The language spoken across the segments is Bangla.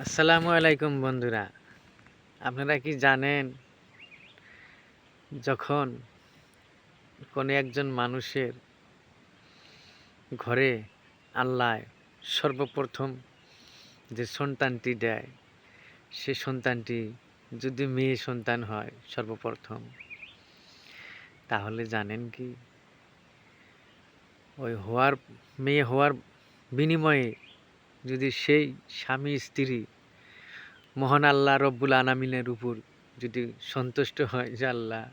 আসসালামু আলাইকুম বন্ধুরা। আপনারা কি জানেন, যখন কোনো একজন মানুষের ঘরে আল্লাহ সর্বপ্রথম যে সন্তানটি দেয়, সে সন্তানটি যদি মেয়ে সন্তান হয় সর্বপ্রথম, তাহলে জানেন কি? ওই হওয়ার, মেয়ে হওয়ার বিনিময়ে যদি সেই স্বামী স্ত্রী মহান আল্লাহ রব্বুল আনামিনের উপর যদি সন্তুষ্ট হয় যে আল্লাহ,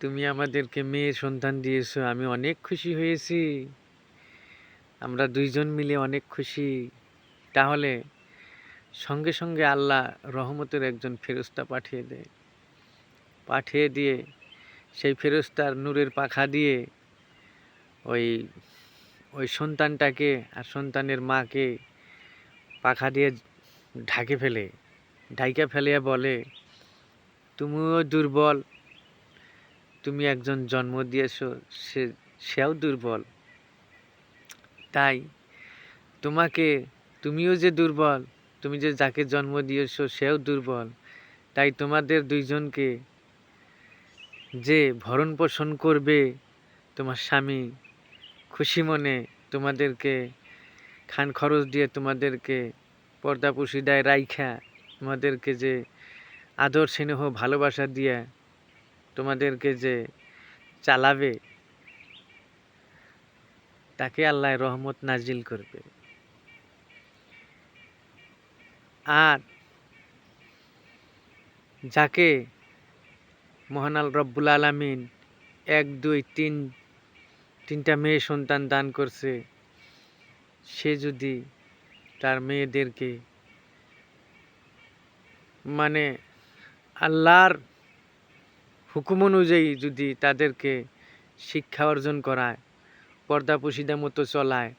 তুমি আমাদেরকে মেয়ে সন্তান দিয়েছ, আমি অনেক খুশি হয়েছি। আমরা দুইজন মিলে অনেক খুশি। তাহলে সঙ্গে সঙ্গে আল্লাহ রহমতের একজন ফেরস্তা পাঠিয়ে দেয়। পাঠিয়ে দিয়ে সেই ফেরস্তার নূরের পাখা দিয়ে ওই ওই সন্তানটাকে আর সন্তানের মাকে পাখা দিয়ে ঢাকে ফেলে। ঢাইকা ফেলিয়া বলে, তুমিও দুর্বল। তুমি একজন জন্ম দিয়েছ, সে, সেও দুর্বল। তাই তোমাকে, তুমিও যে দুর্বল, তুমি যে যাকে জন্ম দিয়েছ, সেও দুর্বল। তাই তোমাদের দুইজনকে যে ভরণ পোষণ করবে তোমার স্বামী খুশি মনে তোমাদেরকে খান খরচ দিয়ে তোমাদেরকে পর্দা পুষি দেয় রাইখা তোমাদেরকে যে আদর, স্নেহ, ভালোবাসা দিয়া তোমাদেরকে যে চালাবে, তাকে আল্লাহ রহমত নাজিল করবে। আর যাকে মহানাল রব্বুল আলমিন এক, দুই, তিন তিনটা মেয়ে সন্তান দান করছে। সে যদি তার মেয়েদেরকে মানে আল্লাহর হুকুম অনুযায়ী যদি তাদেরকে শিক্ষা অর্জন করায়, পর্দা মতো চলায়,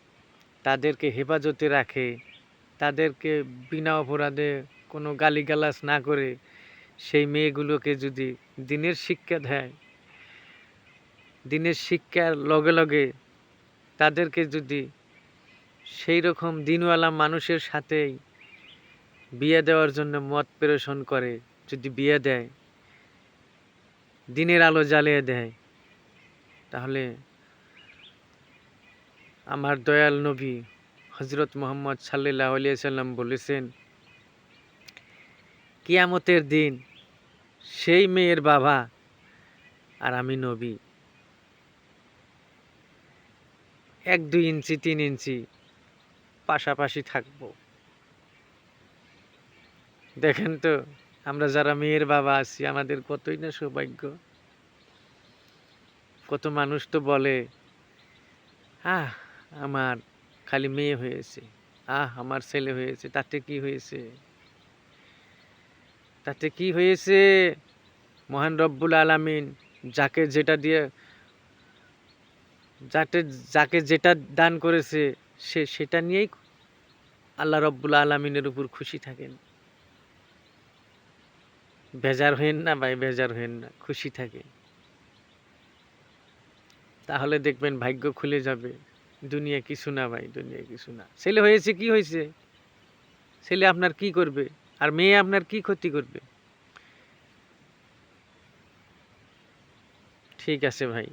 তাদেরকে হেফাজতে রাখে, তাদেরকে বিনা অপরাধে কোনো গালিগালাজ না করে সেই মেয়েগুলোকে যদি দিনের শিক্ষা দেয় দিনের শিক্ষার লগে লগে তাদেরকে যদি সেই রকম দিনওয়ালা মানুষের সাথেই বিয়ে দেওয়ার জন্য মত প্রেষণ করে, যদি বিয়ে দেয়, দিনের আলো জ্বালিয়ে দেয়, তাহলে আমার দয়াল নবী হজরত মোহাম্মদ সাল্লাহ সাল্লাম বলেছেন, কিয়ামতের দিন সেই মেয়ের বাবা আর আমি নবী। এক, দুই ইঞ্চি, তিন ইঞ্চি পাশাপাশি থাকব। দেখেন তো, আমরা যারা মেয়ের বাবা আছি, আমাদের কতই না সৌভাগ্য। কত মানুষ তো বলে, আহ, আমার খালি মেয়ে হয়েছে। আহ, আমার ছেলে হয়েছে। তাতে কি হয়েছে? তাতে কি হয়েছে? মহান রব্বুল আলামিন, যাকে যেটা দিয়ে যাতে যাকে যেটা দান করেছে, সে সেটা নিয়েই আল্লাহ রব্বুল আলমিনের উপর খুশি থাকেন। বেজার হইন না ভাই, বেজার হইন না, খুশি থাকে তাহলে দেখবেন ভাগ্য খুলে যাবে। দুনিয়া কিছু না ভাই, দুনিয়া কিছু না। ছেলে হয়েছে, কি হয়েছে? ছেলে আপনার কি করবে? আর মেয়ে আপনার কি ক্ষতি করবে? ঠিক আছে ভাই।